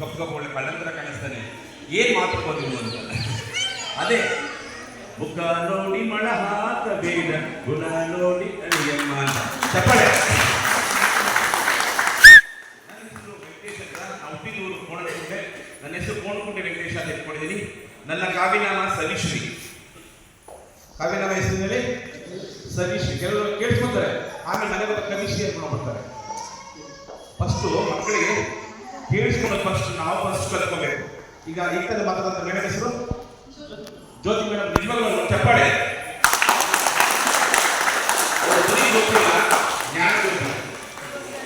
ಕಪ್ಪು ಕಪ್ಪು ಒಳ್ಳೆ ಕಳ್ಳಂತರ ಕಾಣಿಸ್ತಾನೆ. ಏನ್ ಮಾತು ನೀವು ಅಂತ. ಅದೇ. ಮುಖ ನೋಡಿ ಮಳ ಹಾಕಬೇಡ ಗುಣ ನೋಡಿ ಅಳಿಯಮ್ಮ ಚಪ್ಪಳೆ. ನನ್ನ ಹೆಸರು ಕೋಣಕುಂಟೆ ಹೆಸರು ವೆಂಕಟೇಶ ಅಂತ ಇಟ್ಕೊಂಡಿದ್ದೀನಿ. ನನ್ನ ಕಾವ್ಯನಾಮ ಸವಿಶ್ರೀ. ಕಾವ್ಯನಾಮ ಹೆಸರಿನಲ್ಲಿ ಸವಿಶ್ರೀ. ಕೆಲವರು ಕೇಳಿಸ್ಕೊತಾರೆ. ಆಮೇಲೆ ನನಗೆ ಕವಿಶ್ರೀ ಅಂತ ಮಾಡ್ತಾರೆ ಫಸ್ಟು ಮಕ್ಕಳಿಗೆ ಕೇಳಿಸ್ಕೊಳ್ಳೋದು ನಾವು ಫಸ್ಟ್ ಕಲ್ತ್ಕೋಬೇಕು. ಈಗ ಈ ಕಡೆ ಮಾತಾಡೋಂಥ ಮೇಡಮ್ ಹೆಸರು? ಜ್ಯೋತಿ ಮೇಡಮ್, ನಿಜವಾಗ್ಲೂ ಚಪ್ಪಾಳೆ ಗೊತ್ತಿಲ್ಲ ಜ್ಞಾನ ಗೊತ್ತಿಲ್ಲ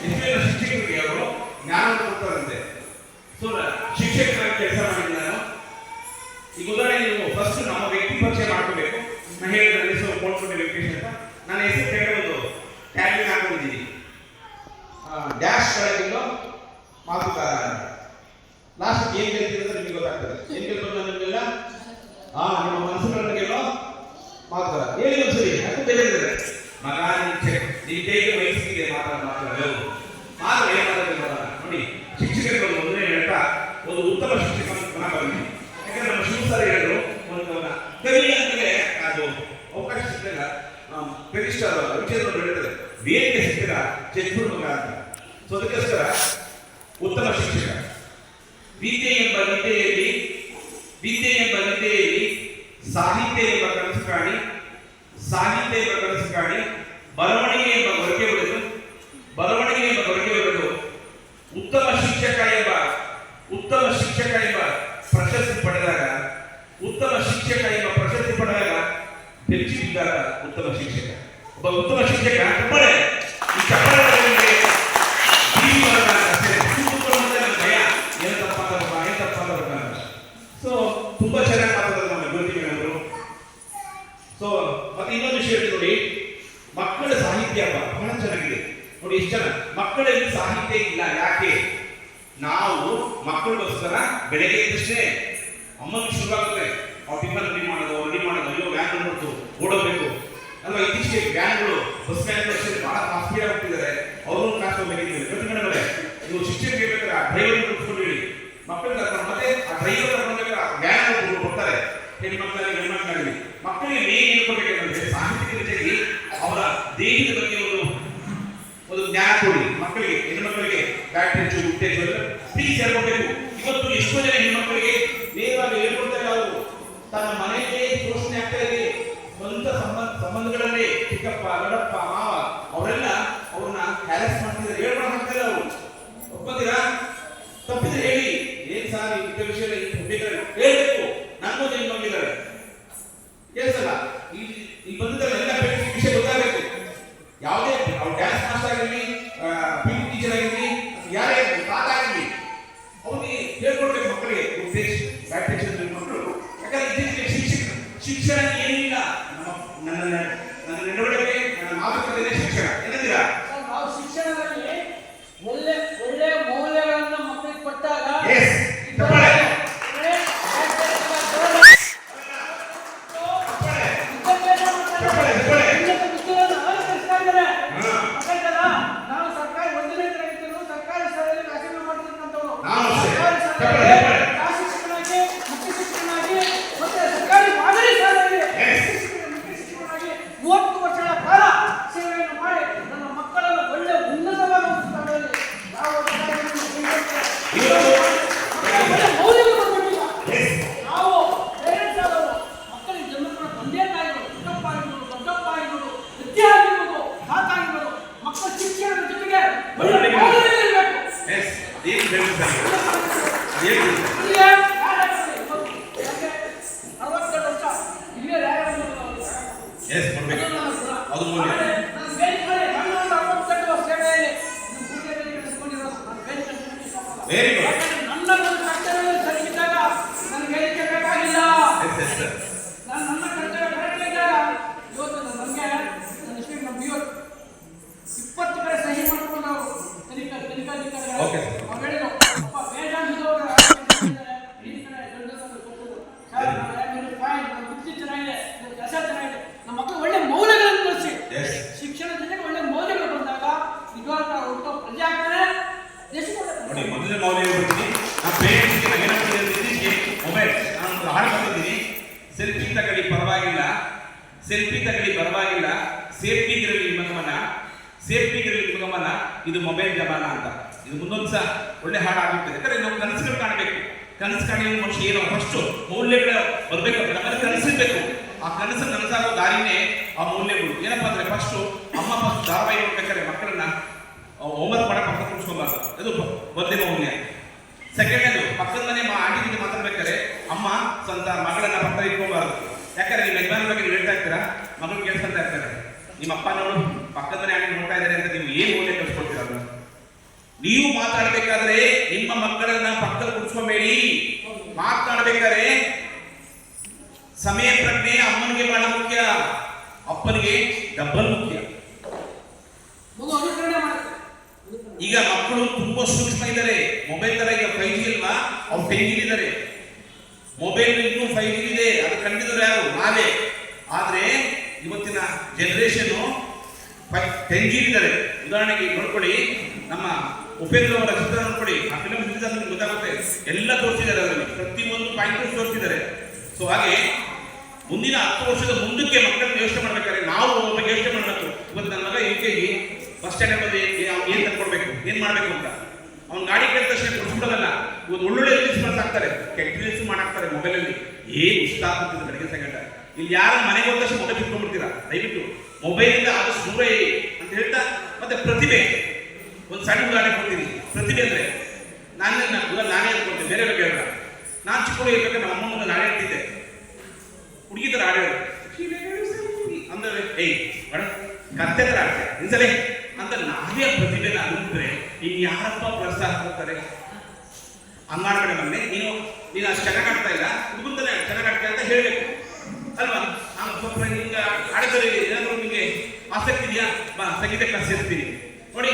ಎಷ್ಟೋ ಜನ ಶಿಕ್ಷಕರಿಗೆ ಅವರು ಜ್ಞಾನ ಕೊಡ್ತಾರಂತೆ ಸೊ ಶಿಕ್ಷಕರಾಗಿ ಕೆಲಸ ಮಾಡಿದ್ದೀನಿ ನಾನು ಈಗ ಉದಾಹರಣೆ ನೀವು ಫಸ್ಟ್ ನಮ್ಮ ವ್ಯಕ್ತಿ ಪರಿಚಯ ಮಾಡ್ಕೋಬೇಕು ನಾನು ಹೇಳಿದ ನನ್ನ ಹೆಸರು ಕೋಟ್ಕೊಂಡೆ ವೆಂಕಟೇಶ್ ಅಂತ ನನ್ನ ಹೆಸರು ಕೆಳಗೆ ಒಂದು ಟ್ಯಾಗ್ಲಿನ್ ಹಾಕೊಂಡಿದ್ದೀನಿ ಡ್ಯಾಶ್ ಕೆಳಗಿಲ್ಲೋ ಮಾತುಕಾರ ಲಾಸ್ಟ್ ಏನ್ ಗೆಲ್ತೀರಿ ಅಂತ ನಿಮಗೆ ಗೊತ್ತಾಗ್ತದೆ ಏನ್ ಗೆಲ್ಬೋದು ನಿಮಗೆಲ್ಲ ಹಾ ನಿಮ್ಮ ಮನಸ್ಸುಗಳನ್ನ ಗೆಲ್ಲೋ ಒಂದ್ಸರಿ ಅದು ಬೇರೆ ಇದೆ ಮಗ, ನಿನ್ ಚೆ- ನಿನ್ ಕೈಗೆ ವಯಸ್ಸಿಗೆ ಮಾತಾಡ ಮಾತಾಡ ಮಾತು ಏನ್ ಮಾಡೋದಿಲ್ಲ ನೋಡಿ ಶಿಕ್ಷಕರು ಒಂದು ಮೊದಲನೇ ಹೇಳ್ತಾ, ಒಂದು ಉತ್ತಮ ಶಿಕ್ಷಕ ಬರಲಿ ಯಾಕಂದ್ರೆ ನಮ್ಮ ಶಿವ ಸರ್ ಹೇಳಿದ್ರು, ಒಂದು ಕವಿ ಅಂದ್ರೆ ಅದು ಅವಕಾಶ ಸಿಕ್ಕಿಲ್ಲ ಕನಿಷ್ಠ ವಿಚಾರಗಳು ಬೆಳೀತದೆ ವೇದಿಕೆ ಸಿಕ್ಕಿಲ್ಲ ಚತುರ್ ಮಗ ಅಂತ. ಸೊ ಅದಕ್ಕೋಸ್ಕರ ಉತ್ತಮ ಶಿಕ್ಷಕ. ವಿದ್ಯೆ ಎಂಬ ವಿದ್ಯೆಯಲ್ಲಿ, ವಿದ್ಯೆ ಎಂಬ ವಿದ್ಯೆಯಲ್ಲಿ ಸಾಹಿತ್ಯ ಎಂಬ ಕನಸು ಕಾಣಿ ಸಾಹಿತ್ಯ ಎಂಬ ಬರವಣಿಗೆ ಎಂಬ ಬರಕೆ ಹೊಡೆದು, ಬರವಣಿಗೆ ಎಂಬ ಬರಕೆ ಹೊಡೆದು ಉತ್ತಮ ಶಿಕ್ಷಕ ಎಂಬ, ಉತ್ತಮ ಶಿಕ್ಷಕ ಎಂಬ ಪ್ರಶಸ್ತಿ ಪಡೆದಾಗ, ಉತ್ತಮ ಶಿಕ್ಷಕ ಎಂಬ ಪ್ರಶಸ್ತಿ ಪಡೆದಾಗ ಬೆಚ್ಚಿ ಬಿದ್ದಾಗ ಉತ್ತಮ ಶಿಕ್ಷಕ. ಒಬ್ಬ ಉತ್ತಮ ಶಿಕ್ಷಕ ಚಪ್ಪಳೆ ಈ ಚಪ್ಪಳೆ ಸೊ ತುಂಬಾ ಚೆನ್ನಾಗಿ ಮಾತಾಡೋದು ನಮ್ಮ ಜ್ಯೋತಿ ಮೇಡಮ್ ಅವರು ಸೊ ಮತ್ತೆ ಇನ್ನೊಂದು ವಿಷಯ ಹೇಳಿ ನೋಡಿ ಮಕ್ಕಳ ಸಾಹಿತ್ಯ ಬ- ಬಹಳ ಚೆನ್ನಾಗಿದೆ ನೋಡಿ ಎಷ್ಟು ಜನ ಮಕ್ಕಳಲ್ಲಿ ಸಾಹಿತ್ಯ ಇಲ್ಲ ಯಾಕೆ ನಾವು ಮಕ್ಕಳಿಗೋಸ್ಕರ ಬೆಳಗ್ಗೆ ಎದ್ದಷ್ಟೇ ಅಮ್ಮನಿಗೆ ಶುರುವಾಗುತ್ತೆ ಅವ್ರು ಟಿಫನ್ ರೆಡಿ ಮಾಡೋದು ರೆಡಿ ಮಾಡೋದು. ಅಯ್ಯೋ ವ್ಯಾನ್ ಬಂದ್ಬಿಡ್ತು ಓಡೋಗ್ಬೇಕು. ಅಲ್ವಾ? ಇತ್ತೀಚೆಗೆ ವ್ಯಾನ್ಗಳು ಬಸ್ ವ್ಯಾನ್ಗಳು ಅಷ್ಟೇ ಬಹಳ ಕಾಸ್ಟ್ಲಿ ಆಗ್ಬಿಟ್ಟಿದ್ದಾರೆ ಅವರು ಕಾಸ್ಟ್ ಹೋಗ್ಬೇಕಿದ್ದೀವಿ ಅವರೇ ನೀವು ಶಿಕ್ಷಕರಿಗೆ ಬೇಕಾದ್ರೆ ಆ ಡ್ರೈವರ್ ಕುತ್ಕೊಂಡು ಹೇಳಿ ಮಕ್ಕಳು ಕರ್ಕೊಂಡು ಮತ್ತೆ ಆ ಡ್ರೈವರ್ ಆ ವ್ಯಾನ್ ಕೊಡ್ತಾರೆ ಹೆಣ್ಮಕ್ಳಾಗಲಿ ಗಂಡ್ಮಕ್ಳಾಗಲಿ ಮಕ್ಕಳಿಗೆ ಮೇನ್ ಹೇಳ್ಕೊಡ್ಬೇಕಂದ್ರೆ ಕೊಡ್ಬೇಕಂದ್ರೆ ಸಾಹಿತ್ಯದ ಜೊತೆಗೆ ಅವರ ದೇಹದ ಬಗ್ಗೆ ಒಂದು ಒಂದು ಜ್ಞಾನ ಕೊಡಿ. ಮಕ್ಕಳಿಗೆ ಹೆಣ್ಮಕ್ಕಳಿಗೆ ಬ್ಯಾಟ್ರಿಚು ಹುಟ್ಟೆಚು ಎಲ್ಲ ಪ್ಲೀಸ್ ಹೇಳ್ಕೊಡ್ಬೇಕು ಇವತ್ತು ಎಷ್ಟೋ ಜನ ಹೆಣ್ಮಕ್ಕಳಿಗೆ ನೇರವಾಗಿ ಹೇಳ್ಕೊಡ್ತಾರೆ ಅವರು, ತನ್ನ ಮನೆಗೆ ಶೋಷಣೆ ಆಗ್ತಾ ಇದೆ. ಸ್ವಂತ ಸಂಬಂಧ, ಸಂಬಂಧಗಳಲ್ಲೇ ಚಿಕ್ಕಪ್ಪ, ದೊಡ್ಡಪ್ಪ, ಮಾವ, ಅವರೆಲ್ಲ ಅವ್ರನ್ನ ಹ್ಯಾರಸ್ ಮಾಡ್ತಿದ್ದಾರೆ. ಹೇಳ್ಕೊಂಡು ಹಾಕ್ತಾರೆ ಅವರು. ಒಪ್ಪಂದಿರಾ ತಪ್ಪಿದ್ರೆ ಹೇಳಿ. ಏನ್ ಸಾರ್ ಇಂಥ ವಿಷಯ ವಿಷಯ ಬೇಕಾದ್ರೆ ಹೇಳ್ಬೇಕು. ನನಗೂ ನಿಮ್ ಬಂದಿದ್ದಾರೆ ಕೇಳಿಸಲ್ಲ? ಈ ಈ ಬಂದಿದ್ದಾರೆ ಎಲ್ಲ ವಿಷಯ ಗೊತ್ತಾಗಬೇಕು. ಯಾವುದೇ ನನ್ನ ನನ್ನ ನಡವಳಿಕೆ ನನ್ನ ಮಾತುಕತೆ ಶಿಕ್ಷಣ ಏನಂತೀರಾ ಸರ್, ನಾವು ಶಿಕ್ಷಣದಲ್ಲಿ ಒಳ್ಳೆ ಒಳ್ಳೆ ಮೌಲ್ಯಗಳನ್ನ ಮಕ್ಕಳಿಗೆ ಕೊಟ್ಟಾಗ Yes. ಇವಾಗ ತಗೊಳ್ಳಿ. ಒಳ್ಳೆ ವಿದ್ಯಾಭ್ಯಾಸ ಮಾಡ್ತಾರೆ. ತಗೊಳ್ಳಿ, ತಗೊಳ್ಳಿ. ಉನ್ನತ ವಿದ್ಯೆಯನ್ನು ಅನುಸರಿಸ್ತಾ ಇದ್ದಾರೆ. ಹಾ. ಗೊತ್ತಾಯ್ತಲ್ಲ? ನಾವು ಸರ್ಕಾರಿ ಒಂದನೇ ತರಗತಿಯನ್ನು ಸರ್ಕಾರಿ ಶಾಲೆಯಲ್ಲಿ ವ್ಯಾಸಂಗ ಮಾಡ್ತಿರ್ತಕ್ಕಂಥವ್ರು. ನಾವು ಅಷ್ಟೇ. ಸರ್ಕಾರಿ ತಗೊಳ್ಳಿ, ಶಾಲೆಯಲ್ಲಿ ತಗೊಳ್ಳಿ. ಸಹ ಶಿಕ್ಷಕನಾಗಿ, ಮುಖ್ಯ ಶಿಕ್ಷಕನಾಗಿ, ಮತ್ತೆ ಸರ್ಕಾರಿ ಮಾದರಿ ಶಾಲೆಯಲ್ಲಿ Yes. ಮುಖ್ಯ ಶಿಕ್ಷಕ- ಮುಖ್ಯ ಶಿಕ್ಷಕನಾಗಿ ಮೂವತ್ತು ವರ್ಷಗಳ ಕಾಲ ಸೇವೆಯನ್ನು ಮಾಡಿ ನನ್ನ ಮಕ್ಕಳನ್ನು ಒಳ್ಳೆ ಉನ್ನತವಾದ ಒಂದು ಸ್ಥಾನದಲ್ಲಿ ನಾವು ಅಧಿಕಾರಿಗಳನ್ನು ಕೈಗೊಳ್ತೇವೆ. ಒಳ್ಳೆ ಮೌಲ್ಯಗಳನ್ನು ಕೊಟ್ಟಿಲ್ಲ. Yes. ನಾವು parents ಆದವರು ಮಕ್ಕಳಿಗೆ ಜನ್ಮ ಕೊಡೋ ತಂದೆ ತಾಯಿಗಳು ಚಿಕ್ಕಪ್ಪ ಆಗಿರ್ಬೋದು ದೊಡ್ಡಪ್ಪ ಆಗಿರ್ಬೋದು ವಿದ್ಯೆ ಆಗಿರ್ಬೋದು ತಾತ ಆಗಿರ್ಬೋದು ಮಕ್ಕಳ ಶಿಕ್ಷಣದ ಜೊತೆಗೆ ಒಳ್ಳೆ ಮೌಲ್ಯಗಳಿರ್ಬೇಕು. ಎಸ್ ಏನು ಬೇಕು ಸರ್ ಏನು ಇಲ್ಲಿ ಯಾರಾಗ್ತದೆ? ಇವತ್ತು ಯಾಕೆ? ಅರವತ್ತೆರಡು ವರ್ಷ ಹಿರಿಯರು ಯಾರ್ಯಾರು ಇದ್ದಾರೆ? ಎಸ್ ಕೊಡ್ಬೇಕು ಅದು ನನ್ನ ಗುಣ. ಅದು ಮೌಲ್ಯ. ಆಮೇಲೆ ನಾನು ಬೇಡಿಕೊಳ್ಳಿ, ನನ್ನ ಒಂದು ಅರವತ್ತೆರಡು ವರ್ಷ ಸೇವೆಯಲ್ಲಿ ನೀವು ಗುರುಗಳಿಗೆ ನಡೆಸ್ಕೊಂಡಿರೋದು ನಾನು ಬೇಡಿಕೊಳ್ಳಿ ಇಷ್ಟಪಡಲ್ಲ. Very good. ಯಾಕಂದ್ರೆ ನನ್ನ ಒಂದು ಕರ್ತವ್ಯ ಬಂದಾಗ ನನಗೆ ಹೇಳಿಕೆ ಬೇಕಾಗಿಲ್ಲ ನೋಡಿ, ಮೊದಲನೇ ಮೌಲ್ಯ ಹೇಳ್ಬಿಡ್ತೀನಿ ನಮ್ಮ ಪೇರೆಂಟ್ಸ್ಗೆ ನಾನು ಏನಪ್ಪ ಹೇಳ್ತಿದ್ದೀನಿ ಮೊಬೈಲ್ ನಾನು ಹಾಡು ಕೊಟ್ಟಿದ್ದೀನಿ ಸೆಲ್ಫಿ ತಗೊಳ್ಳಿ, ಪರವಾಗಿಲ್ಲ. ಸೆಲ್ಫಿ ತಗಡಿ ಪರವಾಗಿಲ್ಲ. ಸೇಫ್ಟಿಗಿರಲಿ ನಿಮ್ಮ ಗಮನ. ಸೇಫ್ಟಿಗಿರಲಿ ನಿಮ್ಮ ಗಮನ. ಇದು ಮೊಬೈಲ್ ಜಮಾನ ಅಂತ. ಇದು ಮುಂದೊಂದು ಸಹ ಒಳ್ಳೆ ಹಾಡಾಗುತ್ತೆ ಯಾಕಂದ್ರೆ ನಾವು ಕನಸುಗಳು ಕಾಣಬೇಕು. ಕನಸು ಕಾಣಿದ ಮನುಷ್ಯ ಏನೋ ಫಸ್ಟು ಮೌಲ್ಯಗಳು ಬರಬೇಕು ನಮ್ಮಲ್ಲಿ ಕನಸಿರ್ಬೇಕು. ಆ ಕನಸು ನನಸಾಗೋ ದಾರಿನೇ ಆ ಮೌಲ್ಯಗಳು. ಏನಪ್ಪಾ ಅಂದ್ರೆ ಫಸ್ಟು ಅಮ್ಮ ಫಸ್ಟ್ ಧಾರಾವಾಹಿ ಮಕ್ಕಳನ್ನ ಮಕ್ಕಳನ್ನ ಹೋಮ್ವರ್ಕ್ ಮಾಡಕ್ ಅದು ಮೊದಲನೇ ಮೌಲ್ಯ ಸೆಕೆಂಡ್ ಪಕ್ಕದ ಮನೆ ಆಂಟಿ ಮಾತಾಡ್ಬೇಕಾದ್ರೆ, ಅಮ್ಮ, ಸ್ವಂತ ಮಗಳನ್ನ ಪಕ್ಕ ಇಟ್ಕೋಬಾರ್ದು. ಯಾಕಂದ್ರೆ ನಿಮ್ಮ ಯಜಮಾನ ಬಗ್ಗೆ ನೀವು ಹೇಳ್ತಾ ಇರ್ತೀರಾ? ಮಗಳು ಕೇಳ್ಸ್ಕೊಂತ ಇರ್ತಾರೆ. ನಿಮ್ಮ ಅಪ್ಪ ನೋಡು, ಪಕ್ಕದ ಮನೆ ಆಂಟಿ ನೋಡ್ತಾ ಇದ್ದಾರೆ ಅಂತ ನೀವು ಏನು ಮೌಲ್ಯ ಕಳ್ಸ್ಕೊಡ್ತೀರ ನೀವು ಮಾತಾಡ್ಬೇಕಾದ್ರೆ ನಿಮ್ಮ ಮಕ್ಕಳನ್ನ ಪಕ್ಕದಲ್ಲಿ ಕೂರಿಸ್ಕೋಬೇಡಿ. ಮಾತನಾಡ್ಬೇಕಾದ್ರೆ ಸಮಯ ಪ್ರಜ್ಞೆ ಅಮ್ಮನಿಗೆ ಬಹಳ ಮುಖ್ಯ. ಅಪ್ಪನಿಗೆ ಡಬ್ಬಲ್ ಮುಖ್ಯ. ಈಗ ಮಕ್ಕಳು ತುಂಬಾ ಸೂಕ್ಷ್ಮ ಇದ್ದಾರೆ. ಮೊಬೈಲ್ ತರ ಈಗ ಫೈವ್ ಜಿ ಇಲ್ವಾ ಅವ್ರು ಟೆನ್ ಇದ್ದಾರೆ. ಮೊಬೈಲ್ ಇನ್ನೂ ಫೈವ್ ಜಿ ಇದೆ. ಅದು ಕಂಡಿದ್ರು ಯಾರು? ನಾವೇ. ಆದ್ರೆ ಇವತ್ತಿನ ಜನರೇಷನ್ ಟೆನ್ ಜಿ ಇದ್ದಾರೆ. ಉದಾಹರಣೆಗೆ ನೋಡ್ಕೊಳ್ಳಿ. ನಮ್ಮ ಉಪೇಂದ್ರ ಅವರ ಚಿತ್ರ ನೋಡ್ಕೊಳ್ಳಿ. ಆ ಫಿಲಂ ನಿಮಗೆ ಗೊತ್ತಾಗುತ್ತೆ. ಎಲ್ಲ ತೋರಿಸಿದ್ದಾರೆ ಅದರಲ್ಲಿ. ಪ್ರತಿಯೊಂದು ಪಾಯಿಂಟ್ ತೋರಿಸಿದ್ದಾರೆ. ಸೊ ಹಾಗೆ ಮುಂದಿನ ಹತ್ತು ವರ್ಷದ ಮುಂದಕ್ಕೆ ಮಕ್ಕಳನ್ನ ಯೋಚನೆ ಮಾಡ್ಬೇಕಾದ್ರೆ ನಾವು ಒಬ್ಬ ಯೋಚನೆ ಮಾಡಬೇಕು. ಇವತ್ತು ನನ್ನ ಮಗ U K G bus stand ಬಂದು ಅವ್ನು ಏನ್ ತಂದ್ಕೊಡ್ಬೇಕು ಏನ್ ಮಾಡ್ಬೇಕು ಅಂತ. ಅವ್ನ ಗಾಡಿ ಕೇಳಿದ ತಕ್ಷಣ ಕೊಡ್ಸ್ಬಿಡೋದಲ್ಲ ಒಂದು ಒಳ್ಳೊಳ್ಳೆ ರೀಲ್ಸ್ ಮಾಡ್ತಾಕ್ತಾರೆ ಕೆಟ್ಟ ರೀಲ್ಸ್ ಮಾಡಾಕ್ತಾರೆ ಮೊಬೈಲ್ ಅಲ್ಲಿ. ಏನ್ ಇಷ್ಟ ಆಗ್ತಿದೆ ಬೆಳಗ್ಗೆ ಸೆಕೆಂಡ್ ಇಲ್ಲಿ ಯಾರ ಮನೆಗೆ ಹೋದ ತಕ್ಷಣ ಮೊಬೈಲ್ ಇಟ್ಕೊಂಡ್ಬಿಡ್ತೀರಾ? ದಯವಿಟ್ಟು. ಮೊಬೈಲ್ ಇಂದ ಅದು ದೂರ ಇರಿ ಅಂತ ಹೇಳ್ತಾ ಮತ್ತೆ ಪ್ರತಿಭೆ. ಒಂದು ಸಣ್ಣ ಉದಾಹರಣೆ ಕೊಡ್ತೀನಿ. ಪ್ರತಿಭೆ ಅಂದ್ರೆ ನಾನು ನಾನೇ ಅನ್ಕೊಳ್ತೀನಿ ಬೇರೆ ಬಗ್ಗೆ ಹೇಳ ನಾನು ಚಿಕ್ಕ ಇರ್ಬೇಕಾದ್ರೆ ನಮ್ಮ ಅಮ್ಮ ಮುಂದೆ ನಾನೇ ಹೇಳ್ತಿದ್ದೆ. ಹುಡುಗಿ ತರ ಆಡೋದು ಅಂದ್ರೆ, ಏಯ್ ಮೇಡಮ್ ಕತ್ತೆ ಇನ್ಸಲೇ ಅಂತ ನಾವೇ ಪ್ರತಿಭೆನ ಅನ್ಬಿಟ್ರೆ ಇನ್ ಯಾರಪ್ಪ ಪ್ರೋತ್ಸಾಹ ಕೊಡ್ತಾರೆ ಹಂಗಾಡ್ಬೇಡ ನನ್ನೆ ನೀನು ನೀನು ಅಷ್ಟು ಚೆನ್ನಾಗಿ ಇಲ್ಲ ಹುಡುಗಂತಾನೆ ಚೆನ್ನಾಗಿ ಆಡ್ತಾ ಅಂತ ಹೇಳಬೇಕು. ಅಲ್ವಾ? ನಾನು ಸ್ವಲ್ಪ ಹಿಂಗ ಆಡಿದ್ರೆ ಏನಾದ್ರು ನಿಮಗೆ ಆಸಕ್ತಿ ಇದೆಯಾ? ಬಾ, ಸಂಗೀತ ಕ್ಲಾಸ್ ಸೇರ್ತೀನಿ ನೋಡಿ.